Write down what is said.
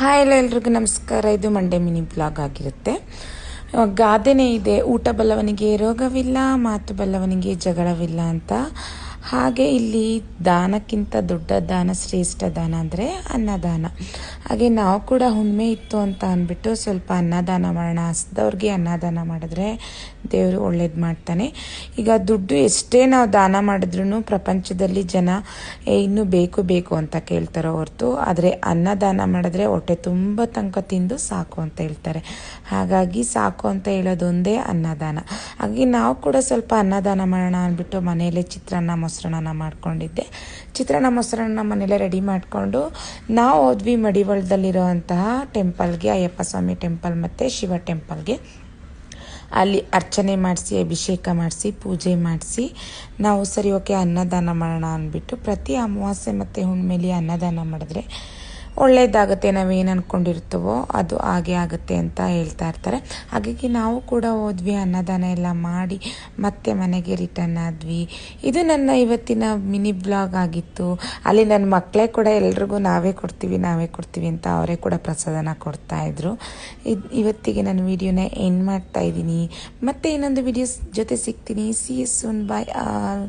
Hi ಎಲ್ಲ ಎಲ್ರಿಗೂ ನಮಸ್ಕಾರ. ಇದು ಮಂಡೆ ಮಿನಿ ಬ್ಲಾಗ್ ಆಗಿರುತ್ತೆ. ಗಾದೆನೇ ಇದೆ. ಊಟ ಬಲ್ಲವನಿಗೆ ರೋಗವಿಲ್ಲ, ಮಾತು ಬಲ್ಲವನಿಗೆ ಜಗಳವಿಲ್ಲ ಅಂತ. ಹಾಗೆ ಇಲ್ಲಿ ದಾನಕ್ಕಿಂತ ದೊಡ್ಡ ದಾನ, ಶ್ರೇಷ್ಠ ದಾನ ಅಂದರೆ ಅನ್ನದಾನ. ಹಾಗೆ ನಾವು ಕೂಡ ಹುಣ್ಮೆ ಇತ್ತು ಅಂತ ಅಂದ್ಬಿಟ್ಟು ಸ್ವಲ್ಪ ಅನ್ನದಾನ ಮಾಡೋಣ ಹಸ್ದವ್ರಿಗೆ ಅನ್ನದಾನ ಮಾಡಿದ್ರೆ ದೇವರು ಒಳ್ಳೇದು ಮಾಡ್ತಾನೆ. ಈಗ ದುಡ್ಡು ಎಷ್ಟೇ ನಾವು ದಾನ ಮಾಡಿದ್ರು ಪ್ರಪಂಚದಲ್ಲಿ ಜನ ಇನ್ನೂ ಬೇಕು ಬೇಕು ಅಂತ ಕೇಳ್ತಾರೋ ಹೊರತು, ಆದರೆ ಅನ್ನದಾನ ಮಾಡಿದ್ರೆ ಹೊಟ್ಟೆ ತುಂಬ ತನಕ ತಿಂದು ಸಾಕು ಅಂತ ಹೇಳ್ತಾರೆ. ಹಾಗಾಗಿ ಸಾಕು ಅಂತ ಹೇಳೋದೊಂದೇ ಅನ್ನದಾನ. ಹಾಗೆ ನಾವು ಕೂಡ ಸ್ವಲ್ಪ ಅನ್ನದಾನ ಮಾಡೋಣ ಅಂದ್ಬಿಟ್ಟು ಮನೆಯಲ್ಲೇ ಚಿತ್ರಾನ್ನ ಮೊಸರನ್ನ ಮಾಡ್ಕೊಂಡಿದ್ದೆ. ಚಿತ್ರಾನ್ನ ಮೊಸರನ್ನ ಮನೆಯಲ್ಲೇ ರೆಡಿ ಮಾಡಿಕೊಂಡು ನಾವು ಹೋದ್ವಿ ಮಡಿವಳದಲ್ಲಿರುವಂತಹ ಟೆಂಪಲ್ಗೆ, ಅಯ್ಯಪ್ಪ ಸ್ವಾಮಿ ಟೆಂಪಲ್ ಮತ್ತು ಶಿವ ಟೆಂಪಲ್ಗೆ. ಅಲ್ಲಿ ಅರ್ಚನೆ ಮಾಡಿಸಿ, ಅಭಿಷೇಕ ಮಾಡಿಸಿ, ಪೂಜೆ ಮಾಡಿಸಿ ನಾವು ಸರಿ, ಓಕೆ, ಅನ್ನದಾನ ಮಾಡೋಣ ಅಂದ್ಬಿಟ್ಟು ಪ್ರತಿ ಅಮಾವಾಸ್ಯೆ ಮತ್ತು ಹುಣ್ಣಿಮೆಲಿ ಅನ್ನದಾನ ಮಾಡಿದ್ರೆ ಒಳ್ಳೇದಾಗುತ್ತೆ ನಾವೇನು ಅಂದ್ಕೊಂಡಿರ್ತೀವೋ ಅದು ಹಾಗೆ ಆಗುತ್ತೆ ಅಂತ ಹೇಳ್ತಾ ಇರ್ತಾರೆ. ಹಾಗಾಗಿ ನಾವು ಕೂಡ ಹೋದ್ವಿ ಅನ್ನದಾನ ಎಲ್ಲ ಮಾಡಿ, ಮತ್ತೆ ಮನೆಗೆ ರಿಟರ್ನ್ ಆದ್ವಿ. ಇದು ನನ್ನ ಇವತ್ತಿನ ಮಿನಿ ಬ್ಲಾಗ್ ಆಗಿತ್ತು. ಅಲ್ಲಿ ನನ್ನ ಮಕ್ಕಳೇ ಕೂಡ ಎಲ್ರಿಗೂ ನಾವೇ ಕೊಡ್ತೀವಿ ನಾವೇ ಕೊಡ್ತೀವಿ ಅಂತ ಅವರೇ ಕೂಡ ಪ್ರಸಾದನ ಕೊಡ್ತಾ ಇದ್ರು. ಇದ್ ಇವತ್ತಿಗೆ ನಾನು ವಿಡಿಯೋನ ಎಂಡ್ ಮಾಡ್ತಾ ಇದ್ದೀನಿ. ಮತ್ತೆ ಇನ್ನೊಂದು ವಿಡಿಯೋಸ್ ಜೊತೆ ಸಿಗ್ತೀನಿ. See as soon bye all